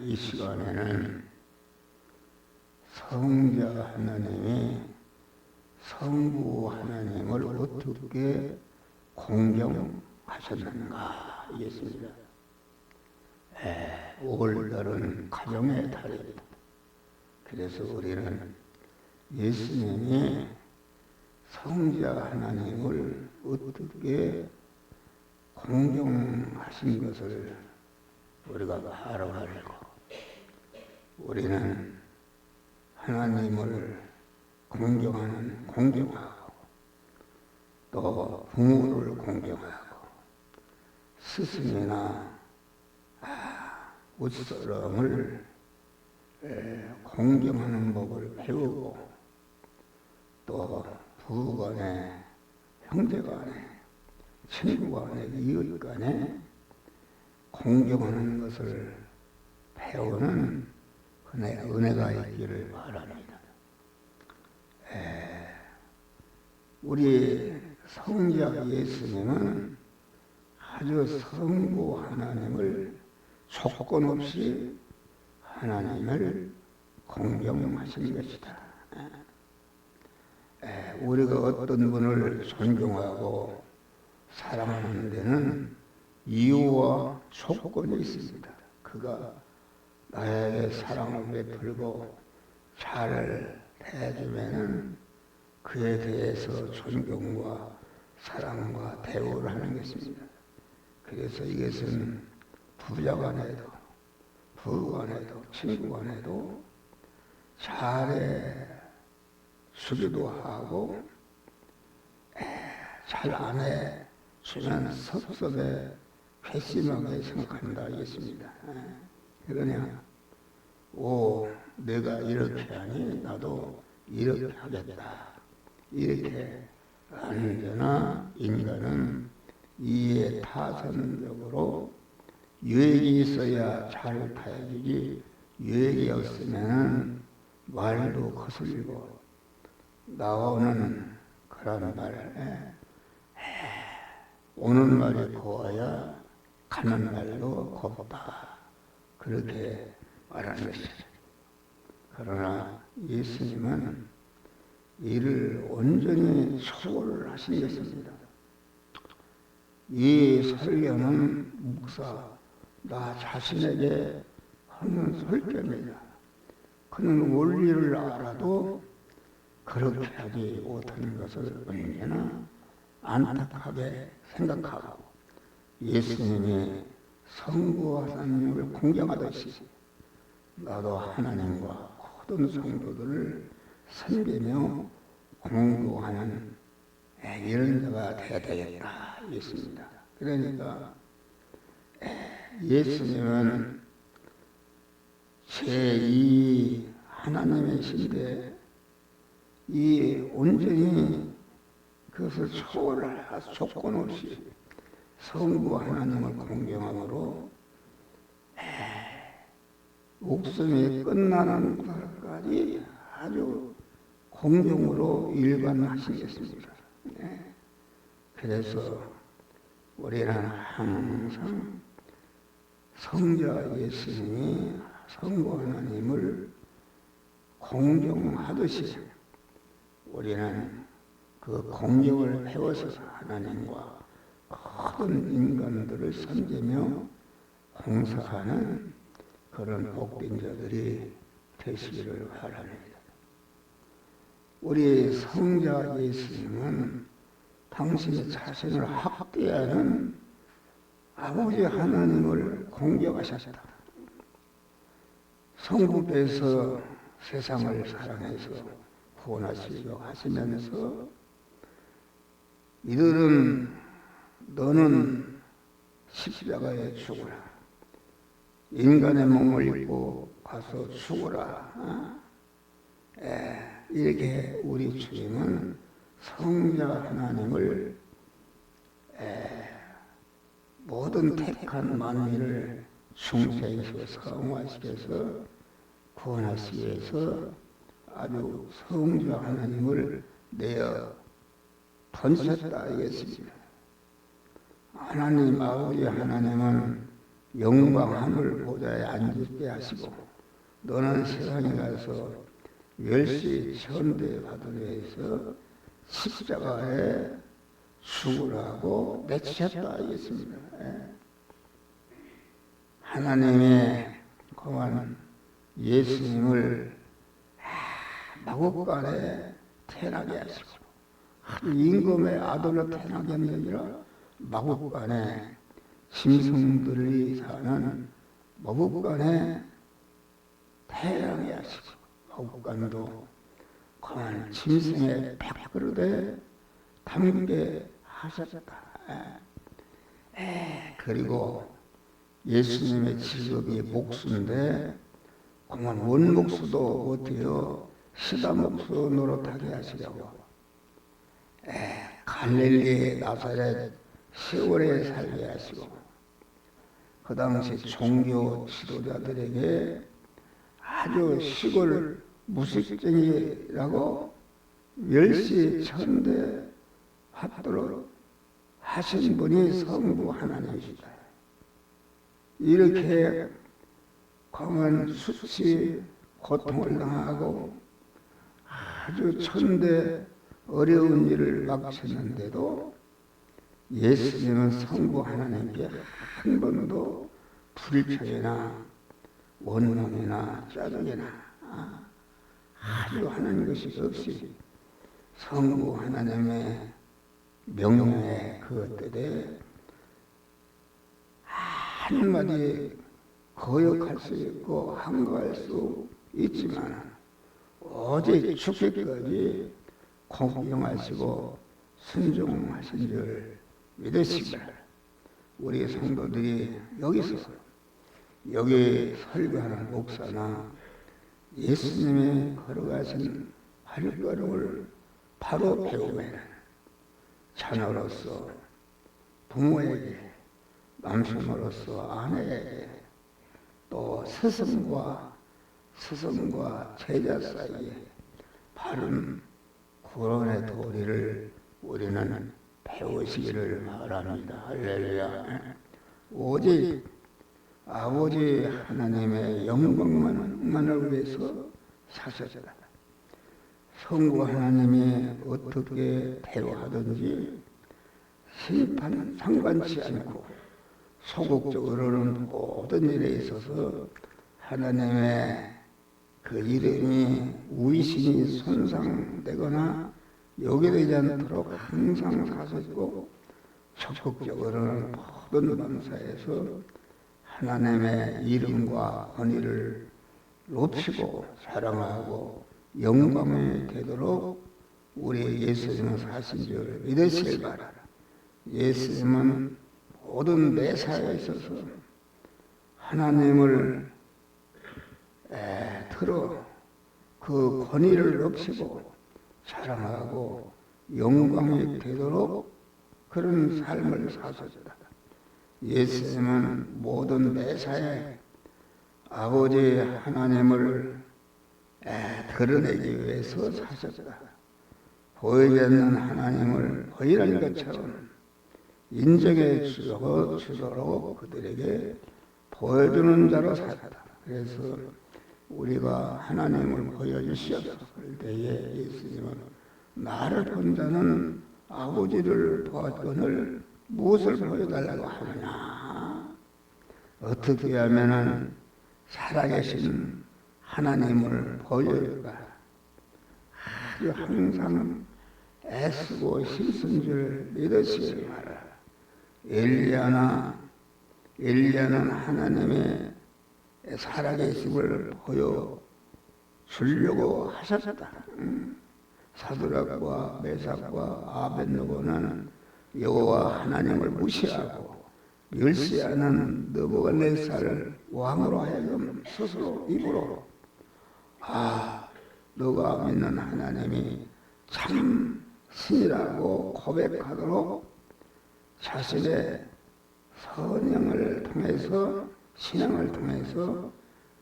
이 시간에는 성자 하나님이 성부 하나님을 어떻게 공경하셨는가 이겠습니다. 올달은 가정의 달입니다. 그래서 우리는 예수님이 성자 하나님을 어떻게 공경하신 것을 우리가 알아가지고. 우리는 하나님을 공경하는 공경하고 또 부모를 공경하고 스승이나 웃사람을 공경하는 법을 배우고 또 부부간에 형제간에 친구간에 이웃간에 공경하는 것을 배우는 그의 은혜가 있기를 바랍니다. 에, 우리 성자 예수님은 아주 성부 하나님을 조건 없이 하나님을 공경하신 것이다. 에, 우리가 어떤 분을 존경하고 사랑하는 데는 이유와 조건이 있습니다. 그가 나에게 사랑을 베풀고 잘 대해주면은 그에 대해서 존경과 사랑과 대우를 하는 것입니다. 그래서 이것은 부자 간에도 부부 간에도 친구 간에도 잘해 주기도 하고 잘안해 주면 섭섭해 회심하게 생각한다 이겠습니다. 그러냐 오 내가 이렇게 하니 나도 이렇게 하겠다. 이렇게 언제나? 인간은 이에 타선적으로 유액이 있어야 잘 타야지 유액이 없으면 말도 거슬리고 나오는 그런 말에 오는 말이 고와야 가는 말도 곱다 그렇게 말하는 것이죠. 그러나 예수님은 이를 온전히 초월을 하신 것입니다. 이 설교는 목사 나 자신에게 하는 설교입니다. 그는 원리를 알아도 그렇게 하지 못하는 것을 언제나 안타깝게 생각하고 예수님이 성부 하나님을 공경하듯이 나도 하나님과 모든 성도들을 섬기며 공부하는 이런 자가 되어야 되겠다 있습니다. 그러니까 예수님은 제2 하나님이신데 이 온전히 그것을 초월할 조건 없이 성부 하나님을 공경함으로 목숨이 끝나는 것까지 아주 공경으로 일관하시겠습니다. 네. 그래서 우리는 항상 성자 예수님이 성부 하나님을 공경하듯이 우리는 그 공경을 배워서 하나님과 모든 인간들을 섬기며 공사하는 그런 복된 자들이 되시기를 바랍니다. 우리 성자 예수님은 당신의 자신을 학대하는 아버지 하나님을 공격하셨다. 성부께서 세상을 사랑해서 구원하시려 하시면서 이들은 너는 십자가에 죽어라. 인간의 몸을 입고 가서 죽어라. 어? 에, 이렇게 우리 주님은 성자 하나님을 에, 모든 택한 만민을 중생에서 성화시켜서 구원하시기 위해서 아주 성자 하나님을 내어 던졌다 이겠습니다. 하나님 아버지 하나님은 영광 하늘 보좌에 앉게 하시고 너는 세상에 가서 멸시 천대 받으려 해서 십자가에 죽으라고 내치셨다 하겠습니다. 예. 하나님의 공한 예수님을 마국간에 태어나게 하시고 한 임금의 아들로 태어나게 아니라 마국간에 짐승들이 사는 마국간에 태어나게 하시고 마국간도 공한 짐승의 백그릇에 담게 하셨다. 에, 에, 그리고 예수님의 직업이 목수인데 공안 원목수도 어때요? 시다 목수 노릇하게 하시려고 에, 갈릴리 나사렛 세월에 살게 하시고 그 당시 종교 지도자들에게 아주 시골 무식쟁이라고 멸시 천대 받도록 하신 분이 성부 하나님이시다. 이렇게 강한 수치 고통을 당하고 아주 천대 어려운 일을 막쳤는데도 예수님은 성부 하나님께 한 번도 불평이나 원망이나 짜증이나 아주 하는 것이 없이 성부 하나님의 명령에 그 뜻에 한마디 거역할 수 있고 항거할 수 있지만 어제 죽기까지 공경하시고 순종하신 줄 믿으시길 우리 성도들이 여기서 여기 설교하는 목사나 예수님이 걸어가신 발걸음을 바로 배우면 자녀로서 부모에게 남편으로서 아내에게 또 스승과 스승과 제자 사이에 바른 구원의 도리를 우리는 배우시기를 바랍니다. 할렐루야. 오직 아버지 하나님의 영광만을 위해서 사셨다. 성부 하나님이 어떻게 대우하든지 심판 상관치 않고 소극적으로는 모든 일에 있어서 하나님의 그 이름이 위신이 손상되거나 요기되지 않도록 항상 사셨고 적극적으로는 모든 범사에서 하나님의 이름과 언의를 높이고 사랑하고 영광이 되도록 우리 예수님은 사신 줄 믿으시길 바라. 예수님은 모든 매사에 있어서 하나님을 에, 들어 그 권위를 높이고 사랑하고 영광이 되도록 그런 삶을 사셨다. 예수님은 모든 매사에 아버지 하나님을 에, 드러내기 위해서 사셨다. 보이지 않는 하나님을 보이는 것처럼 인정해 주도록 그들에게 보여주는 자로 살았다. 그래서 우리가 하나님을 보여주시옵소서. 할 때에 예수님은 나를 본 자는 아버지를 보았거늘 무엇을 보여달라고 하느냐? 어떻게 하면은 살아계신 하나님을 보여줄까 아주 항상 애쓰고 힘쓴 줄 믿으시기 바라. 엘리야나 엘리야는 하나님의 살아계심을 보여 주려고 하셨다. 음. 사드락과 메삭과 아벤노고는 여호와 하나님을 무시하고 멸시하는 느부갓네살을 왕으로 하여금 스스로 입으로 아 너가 믿는 하나님이 참 신이라고 고백하도록 자신의 선행을 통해서 신앙을 통해서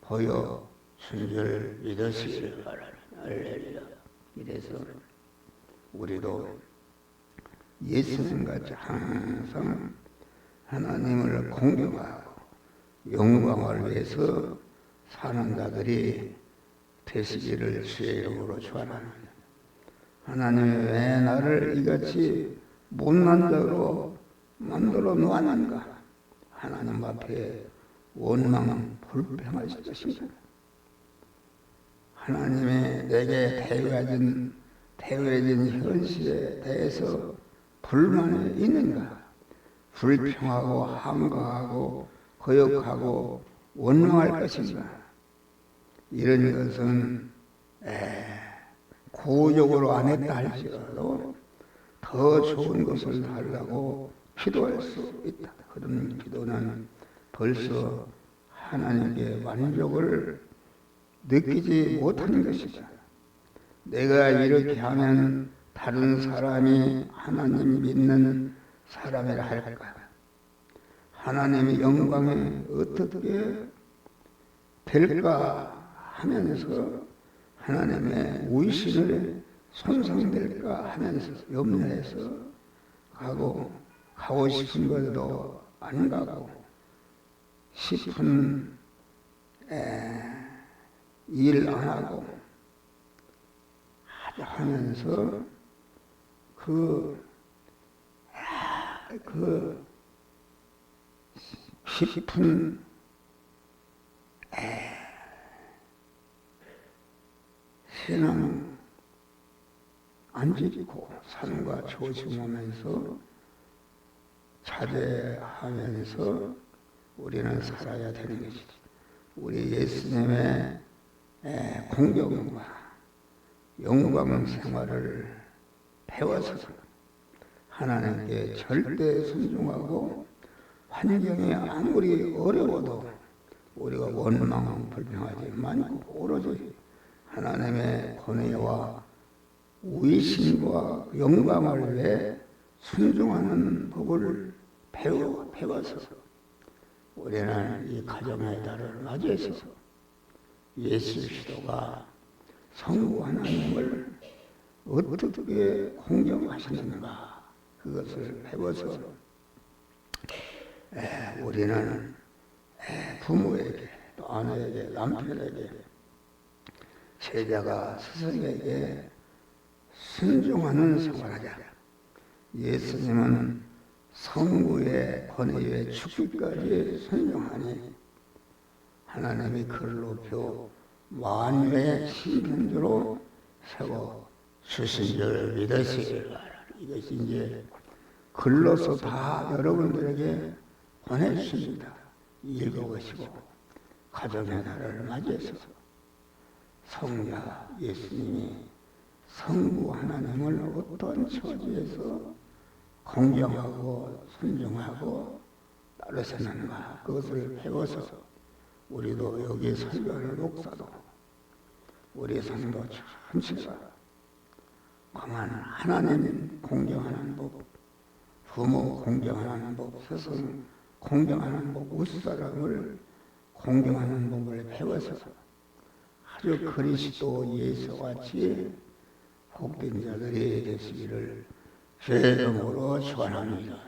보여 준줄 믿으시길 바랍니다. 할렐루야. 이래서 우리도 예수님같이 항상 하나님을 공경하고 영광을 위해서 사는 자들이 되시기를 주의 이름으로 축원합니다. 하나님 왜 나를 이같이 못난 자로 만들어 놓았는가? 하나님 앞에 원망 불평하실 것입니다. 하나님이 내게 대해진 대해진 현실에 대해서 불만이 있는가? 불평하고 항거하고 거역하고 원망할 것인가? 이런 것은 에, 고적으로 안 했다 할지라도 더 좋은 것을 달라고 기도할 수 있다. 그런 기도는 벌써 하나님께 만족을 느끼지 못하는 것이다. 내가 이렇게 하면 다른 사람이 하나님 믿는 사람이라 할까? 하나님의 영광에 어떻게 될까 하면서 하나님의 위신을 손상될까 하면서 염려해서 가고 가고 싶은 것도 안 가고 싶은 일 안 하고 하면서 그, 그 깊은 신앙 안 지키고 산과 조심하면서 자제하면서 우리는 살아야 되는 것이지. 우리 예수님의 공경과 영광 생활을 배워서 하나님께 절대 순종하고 환경이 아무리 어려워도 우리가 원망 불평하지 말고 오로지 하나님의 권위와 위신과 영광을 위해 순종하는 법을 배워, 배워서 우리는 이 가정의 달을 맞이해서 예수 그리스도가 성부 하나님을 어떻게 공경하시는가 그것을 배워서 에, 우리는 에, 부모에게 또 아내에게 남편에게 제자가 스승에게 순종하는 생활하자. 예수님은 성부의 권위에 죽기까지 순종하니 하나님이 그를 높여 만유의 신편주로 세워 주신 줄 믿으시기 바랍니다. 이것이 이제 글로서 다 여러분들에게 보내주십니다. 읽어보시고 가정의 날을 맞이해서 성자 예수님이 성부 하나님을 어떤 처지에서 공경하고 순종하고 따르셨는가 그것을 배워서 우리도 여기 설교를 녹사도 우리 성도 전체가 그만 하나님 공경하는 법 부모 공경하는 법 스승 공경하는 법 웃사람을 공경하는 법을 배워서 아주 그리스도 예수같이 복된 자들이 되시기를 죄름으로 축원합니다.